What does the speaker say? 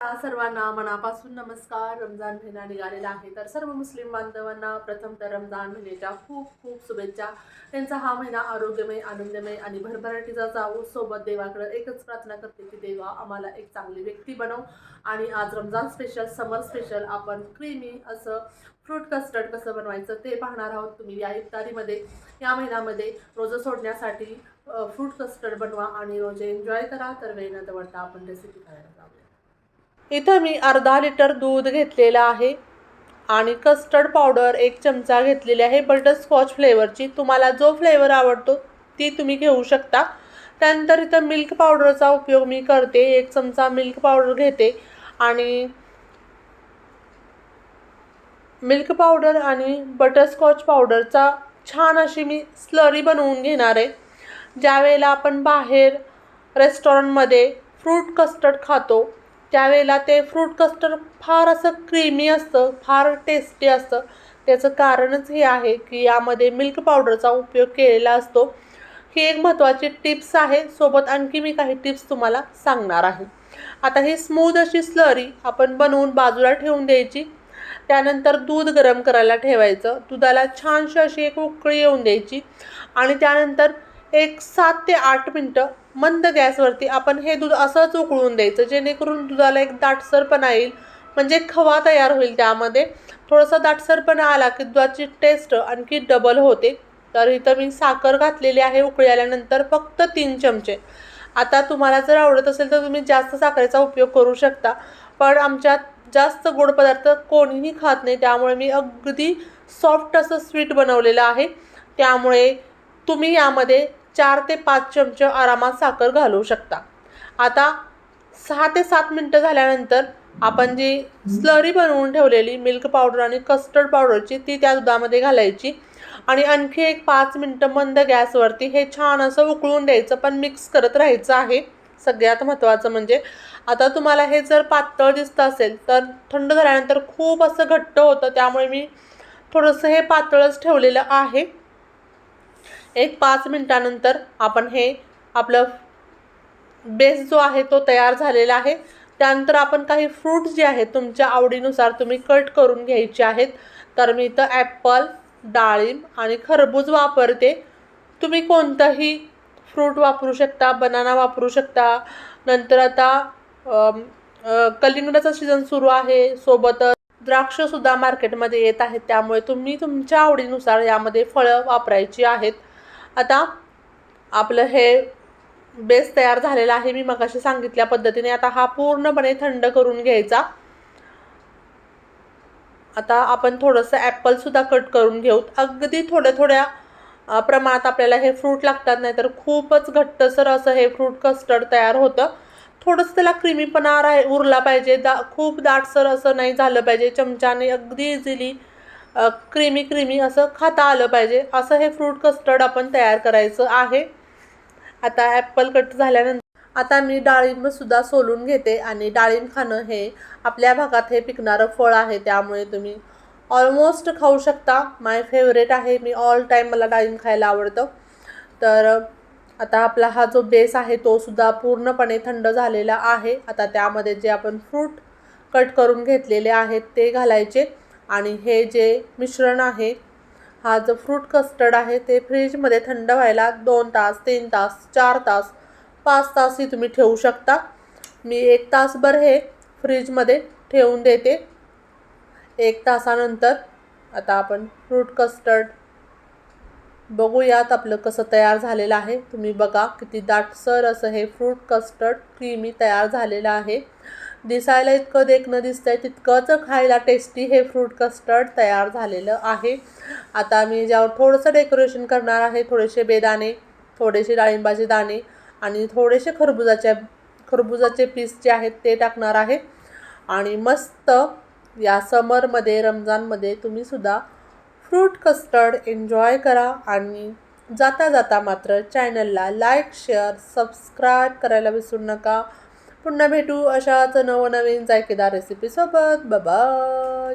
सर्वांना मनापासून नमस्कार. रमजान महिना निघालेला आहे. तर सर्व मुस्लिम बांधवांना प्रथम तर रमजान महिन्याच्या खूप खूप शुभेच्छा. त्यांचा हा महिना आरोग्यमय आनंदमय आणि भरभराटीचा जावो. सोबत देवाकडे एकच प्रार्थना करते की देवा आम्हाला एक चांगली व्यक्ती बनव. आणि आज रमजान स्पेशल समर स्पेशल आपण क्रीमी असं फ्रूट कस्टर्ड कसं बनवायचं ते पाहणार आहोत तुम्ही या इफ्तारीमध्ये. या महिन्यामध्ये रोजं सोडण्यासाठी फ्रूट कस्टर्ड बनवा आणि रोजे एन्जॉय करा. तर वेळ न दवडता आपण रेसिपी करायला जाऊया इथं मी अर्धा लिटर दूध घेतलेलं आहे आणि कस्टर्ड पावडर एक चमचा घेतलेली आहे. बटरस्कॉच फ्लेवरची तुम्हाला जो फ्लेवर आवडतो ती तुम्ही घेऊ शकता. त्यानंतर इथं मिल्क पावडरचा उपयोग मी करते. एक चमचा मिल्क पावडर घेते आणि मिल्क पावडर आणि बटरस्कॉच पावडरचा छान अशी मी स्लरी बनवून घेणार आहे. ज्यावेळेला आपण बाहेर रेस्टॉरंटमध्ये फ्रूट कस्टर्ड खातो त्यावेळेला ते फ्रूट कस्टर्ड फार असं क्रीमी असतं फार टेस्टी असतं. त्याचं कारणच हे आहे की यामध्ये मिल्क पावडरचा उपयोग केलेला असतो. ही एक महत्त्वाची टिप्स आहे. सोबत आणखी मी काही टिप्स तुम्हाला सांगणार आहे. आता ही स्मूथ अशी स्लरी आपण बनवून बाजूला ठेवून द्यायची. त्यानंतर दूध गरम करायला ठेवायचं. दुधाला छानशी अशी एक उकळी येऊन द्यायची. आणि त्यानंतर एक सात ते आठ मिनटं मंद गॅसवरती आपण हे दूध असंच उकळून द्यायचं जेणेकरून दुधाला एक दाटसरपणा येईल. म्हणजे खवा तयार होईल त्यामध्ये. थोडंसं दाटसरपणा आला की दुधाची टेस्ट आणखी डबल होते. तर इथं मी साखर घातलेली आहे उकळी आल्यानंतर फक्त तीन चमचे. आता तुम्हाला जर आवडत असेल तर तुम्ही जास्त साखरेचा उपयोग करू शकता. पण आमच्यात जास्त गोड पदार्थ कोणीही खात नाही त्यामुळे मी अगदी सॉफ्ट असं स्वीट बनवलेलं आहे. त्यामुळे तुम्ही यामध्ये चार ते पाच चमचे आरामात साखर घालू शकता. आता सहा ते सात मिनटं झाल्यानंतर आपण जी स्लरी बनवून ठेवलेली मिल्क पावडर आणि कस्टर्ड पावडरची ती त्या दुधामध्ये घालायची आणि आणखी एक पाच मिनटं मंद गॅसवरती हे छान असं उकळून द्यायचं पण मिक्स करत राहायचं आहे. सगळ्यात महत्त्वाचं म्हणजे आता तुम्हाला हे जर पातळ दिसतं असेल तर थंड झाल्यानंतर खूप असं घट्ट होतं त्यामुळे मी थोडंसं हे पातळच ठेवलेलं आहे. एक पाच मिनटानंतर आपण हे आपलं बेस जो आहे तो तयार झालेला आहे. त्यानंतर आपण काही फ्रूट्स जे आहेत तुमच्या आवडीनुसार तुम्ही कट करून घ्यायचे आहेत. तर मी इथं ॲपल डाळिंब आणि खरबूज वापरते. तुम्ही कोणतंही फ्रूट वापरू शकता बनाना वापरू शकता. नंतर आता कलिंगडाचा सीझन सुरू आहे. सोबतच द्राक्षसुद्धा मार्केटमध्ये येत आहेत. त्यामुळे तुम्ही तुमच्या आवडीनुसार यामध्ये फळं वापरायची आहेत. आता आपलं हे बेस तयार झालेला आहे मी मगाशी सांगितल्या पद्धतीने. आता हा पूर्णपणे थंड करून घ्यायचा. आता आपण थोडंसं ॲपलसुद्धा कट करून घेऊ. अगदी थोड्या थोड्या प्रमाणात आपल्याला हे फ्रूट लागतात नाही तर खूपच घट्टसर असं हे फ्रूट कस्टर्ड तयार होतं. थोडंसं त्याला क्रीमीपणा राह उरला पाहिजे. दा खूप दाटसर असं नाही झालं पाहिजे. चमच्याने अगदी इझिली क्रीमी क्रीमी असं खाता आलं पाहिजे. असं हे फ्रूट कस्टर्ड आपण तयार करायचं आहे. आता ॲपल कट झाल्यानंतर आता मी डाळिंबसुद्धा सोलून घेते आणि डाळिंब खाणं हे आपल्या भागात हे पिकणारं फळ आहे. त्यामुळे तुम्ही ऑलमोस्ट खाऊ शकता. माय फेवरेट आहे. मी ऑल टाईम मला डाळिंब खायला आवडतं. तर आता आपला हा जो बेस आहे तो सुद्धा पूर्णपणे थंड झालेला आहे. आता त्यामध्ये जे आपण फ्रूट कट करून घेतलेले आहेत ते घालायचे. आणि हे जे मिश्रण आहे हा जो फ्रूट कस्टर्ड आहे ते फ्रीजमध्ये थंड व्हायला दोन तास तीन तास चार तास पाच तासही तुम्ही ठेवू शकता. मी एक तासभर हे फ्रीजमध्ये ठेवून देते. एक तासानंतर आता आपण फ्रूट कस्टर्ड बघूयात आपलं कसं तयार झालेलं आहे. तुम्ही बघा किती दाटसर असं हे फ्रूट कस्टर्ड क्रीमी तयार झालेलं आहे. दिसायला इतकं देखणं दिसतंय तितकंच खायला टेस्टी हे फ्रूट कस्टर्ड तयार झालेलं आहे. आता मी ज्यावर थोडंसं डेकोरेशन करणार आहे थोडेसे बेदाणे थोडेसे डाळिंबाचे दाणे आणि थोडेसे खरबुजाच्या खरबुजाचे पीस जे आहेत ते टाकणार आहे. आणि मस्त या समरमध्ये रमजानमध्ये तुम्हीसुद्धा फ्रूट कस्टर्ड एन्जॉय करा आणि जाता जाता मात्र चॅनलला लाईक शेअर सबस्क्राईब करायला विसरू नका. पुन्हा भेटू अशाच नवनवीन जायकेदार रेसिपीसोबत बाय